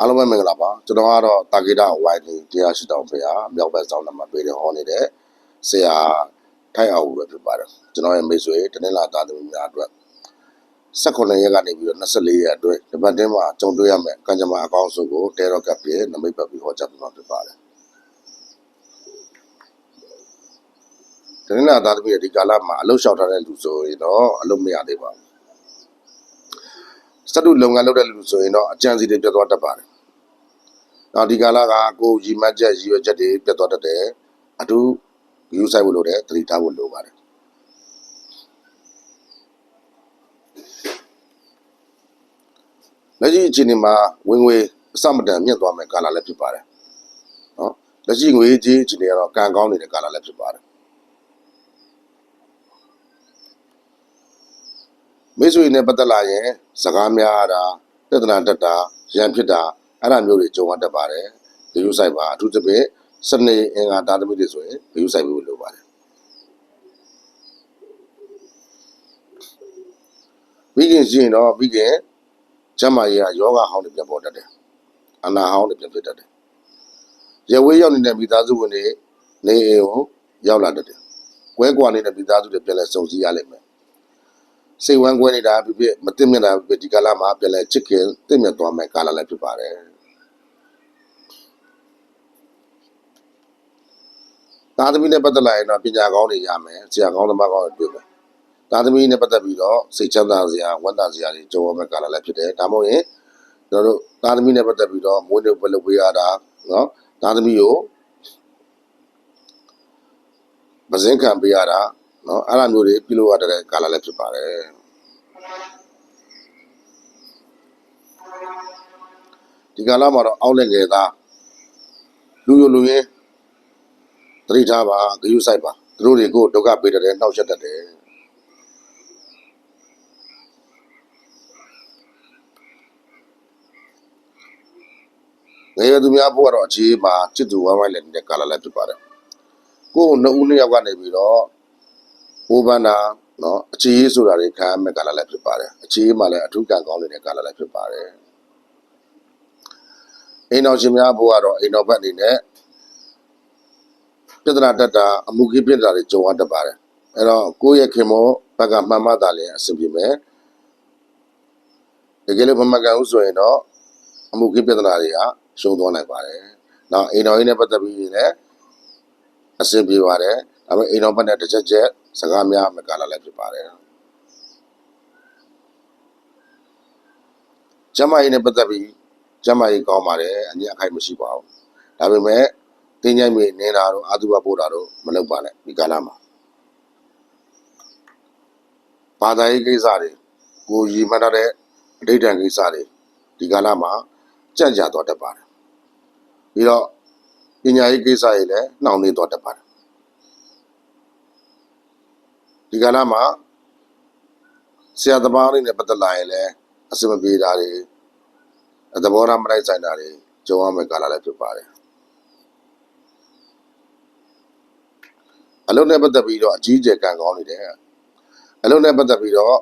အားလုံးပဲမင်္ဂလာပါကျွန်တော်ကတော့တာဂေတာဝိုင်းနေတရားရှိတောင်ဖေဟာမြောက်ဘက်ဆောင်နံပါတ်ပေးတဲ့ဟောနေတဲ့ဆရာထိုက်အောင်ပဲဖြစ်ပါတယ်ကျွန်တော်ရဲ့မိတ်ဆွေတနင်္လာသားသမီးများအတွက်18ရက်ကနေပြီးတော့24ရက်အတွင်းဒီပတ်တင်းမှာကြုံတွေ့ရမယ်ကံကြမ္မာအကောင်းဆုံးကိုတဲရော့ကပ်ပြည့်နမိတ်ပတ်ပြီးဟောကြားပြမှာဖြစ်ပါတယ်တနင်္လာသားသမီးရဲ့ဒီကာလမှာအလုပ်လျှောက်ထားတဲ့လူဆိုရင်တော့အလုပ်မရသေးပါဘူး စတုလုပ်ငန်းလုပ်တဲ့လူဆိုရင်တော့အကြံစီတွေပြတ်သွားတတ်ပါတယ်။နောက်ဒီကာလကကိုယ်ရီမတ်ချက်ရည်ရွယ်ချက်တွေပြတ်သွားတတ်တယ်။အထူးယူဆိုင်ဖို့လိုတယ်သတိထားဖို့လိုပါတယ်။လက်ရှိအချိန်ဒီမှာဝင်ငွေအစမတန်မြင့်သွားမယ်ကာလလည်းဖြစ်ပါတယ်။နော်လက်ရှိငွေကြီးအချိန်တွေကတော့ကံကောင်းနေတဲ့ကာလလည်းဖြစ်ပါတယ်။ မိတ်ဆွေနဲ့ပတ်သက်လာရင်စကားများတာပြဿနာတက်တာရန်ဖြစ်တာအဲ့ဒါမျိုးတွေကြုံရတတ်ပါတယ်။ဒီလိုဆိုင်ပါအထူးသဖြင့်စနေအင်္ဂါတာသမီတွေဆိုရင်ဒီလိုဆိုင်ဖို့လိုပါတယ်။ပြီးခင်ရှိရင်တော့ပြီးခင်ကျမ်းမာရေးကယောဂဟောင်းတွေပြန်ပေါ်တတ်တယ်။အနာဟောင်းတွေပြန်ဖြစ်တတ်တယ်။ရဝေးရောက်နေတဲ့မိသားစုဝင်တွေနေအိမ်ကိုရောက်လာတတ်တယ်။ကွဲကွာနေတဲ့မိသားစုတွေပြန်လဲစုံစည်းရလိမ့်မယ်။ စိတ်ဝမ်းကွဲနေတာဖြစ်ဖြစ်မသိမြတ်တာဖြစ်ဖြစ်ဒီကာလမှာပြန်လဲချစ်ခင်သိမြတ်သွားမယ်ကာလလည်းဖြစ်ပါတယ်။သာသမီနဲ့ပတ်သက်လာရင်တော့ပညာကောင်းတွေရမယ်။ဆရာကောင်းသမားကောင်းတွေတွေ့မယ်။သာသမီနဲ့ပတ်သက်ပြီးတော့စိတ်ချမ်းသာစရာဝန်တာစရာတွေကြုံရမယ့်ကာလလည်းဖြစ်တယ်။ဒါမှမဟုတ်ရင်ကျွန်တော်တို့သာသမီနဲ့ပတ်သက်ပြီးတော့မွေးနေ့ဘယ်လိုဝေးရတာနော်။သာသမီကိုမစင်းခံပေးရတာ နော်အဲ့လိုမျိုးတွေပြုလုပ်ရတဲ့ကာလလည်းဖြစ်ပါတယ်ဒီကာလမှာတော့အောက်လက်ငယ်သားလူရလူရင်းသတိထားပါဂရုစိုက်ပါသူတို့တွေကိုဒုက္ခပေးတဲ့နှောက်ယှက်တတ်တယ်ငယ်ရသူများဘုရားတော့အခြေမှာจิตသူဝိုင်းဝိုင်းလည်းနေတဲ့ကာလလည်းဖြစ်ပါတယ်ကိုယ်နှစ်ဦးနှစ်ယောက်ကနေပြီးတော့ ဟိုးပန်းတာနော်အခြေရေးဆိုတာတွေခံရမယ့်ကာလလည်းဖြစ်ပါတယ်အခြေရေးမှာလည်းအထူးကံကောင်းနေတဲ့ကာလလည်းဖြစ်ပါတယ်အိမ်တော်ရှင်များဘုရားတော့အိမ်တော်ဘက်အနေနဲ့ပြဿနာတက်တာအမှုကြီးပြဿနာတွေကြုံရတတ်ပါတယ်အဲ့တော့ကိုယ့်ရဲ့ခင်မောဘက်ကမှန်မှသာလည်းအဆင်ပြေမယ်တကယ်လို့မမှန်ကန်ဘူးဆိုရင်တော့အမှုကြီးပြဿနာတွေကရှုံးသွားနိုင်ပါတယ်နောက်အိမ်တော်ကြီးနဲ့ပတ်သက်ပြီးလည်းအဆင်ပြေပါတယ်ဒါပေမဲ့အိမ်တော်ဘက်နဲ့တစ်ချက်ချက် စကားများမယ်ကာလလည်းဖြစ်ပါတယ်ကျမကြီးနဲ့ပတ်သက်ပြီးကျမကြီးကောင်းပါတယ်အညံ့အခိုက်မရှိပါဘူးဒါပေမဲ့တင်းကြိုင်မေနေတာတော့အာသူဘပို့တာတော့မလုပ်ပါနဲ့ဒီကာလမှာဘာသာရေးကိစ္စတွေကိုရည်မှတ်ထားတဲ့အဋိဌံကိစ္စတွေဒီကာလမှာကြံ့ကြာတော့တတ်ပါတယ်ပြီးတော့ပညာရေးကိစ္စတွေလည်းနှောင့်နှေးတော့တတ်ပါတယ် ဒီကာလမှာဆရာသမားလေးနဲ့ပတ်သက်လာရင်လည်းအစမပြေတာတွေသဘောထားမလိုက်ဆိုင်တာတွေကြုံရမယ့်ကာလလည်းဖြစ်ပါတယ်အလုံးနဲ့ပတ်သက်ပြီးတော့အကြီးအကျယ်ကံကောင်းနေတယ်အလုံးနဲ့ပတ်သက်ပြီးတော့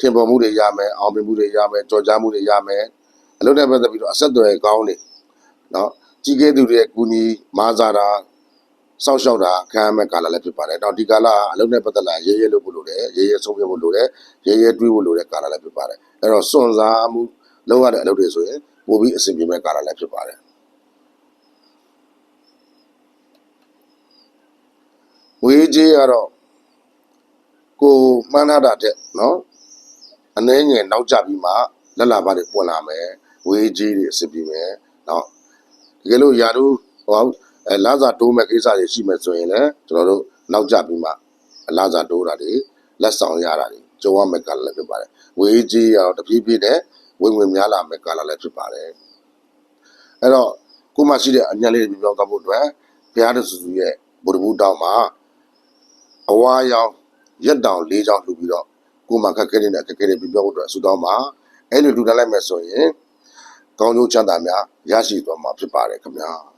ထင်ပေါ်မှုတွေရမယ်အောင်မြင်မှုတွေရမယ်ကြော်ကြားမှုတွေရမယ်အလုံးနဲ့ပတ်သက်ပြီးတော့အဆက်အသွယ်ကောင်းနေနော်ကြီးကဲသူတွေရဲ့ကူညီမာစာတာ စောင့်ရှောက်တာခံရမယ့်ကာလလည်းဖြစ်ပါတယ်။တော့ဒီကာလကအလုံးနဲ့ပတ်သက်လာရေးရဲလို့ဖို့လိုတယ်။ရေးရဲဆုံးဖြတ်ဖို့လိုတယ်။ရေးရဲတွေးဖို့လိုတဲ့ကာလလည်းဖြစ်ပါတယ်။အဲ့တော့စွန့်စားမှုလုပ်ရတဲ့အလုပ်တွေဆိုရင်ပိုပြီးအဆင်ပြေမဲ့ကာလလည်းဖြစ်ပါတယ်။ဝေးကြီးကတော့ကိုမှန်းထားတာတဲ့နော်အနှဲငယ်နောက်ကျပြီးမှလက်လာပါတွေပွင့်လာမယ်။ဝေးကြီးတွေအဆင်ပြေမယ်။နော်တကယ်လို့ယာတို့ဟော အဲလာစာတိုးမဲ့ကိစ္စတွေရှိမယ်ဆိုရင်လည်းကျွန်တော်တို့နောက်ကျပြီးမှလာစာတိုးတာတွေလက်ဆောင်ရတာတွေကြုံရမယ့်ကာလလည်းဖြစ်ပါတယ်ဝေးကြီးရတော့တပြေးပြေးနဲ့ဝင်ဝင်များလာမယ့်ကာလလည်းဖြစ်ပါတယ်အဲ့တော့ကိုမရှိတဲ့အညံလေးတွေပြောင်းသွားဖို့အတွက်ဘုရားတဆူဆူရဲ့ဗုဒ္ဓဘုတောင်းမှာအဝါရောင်ရက်တောင်၄ချောင်းလှူပြီးတော့ကိုမခက်ခဲနေတဲ့ခက်ခဲတွေပြပြောဖို့အတွက်ဆူတောင်းမှာအဲ့လိုလှူဒါန်းလိုက်မယ်ဆိုရင်ကောင်းကျိုးချမ်းသာများရရှိသွားမှာဖြစ်ပါတယ်ခင်ဗျာ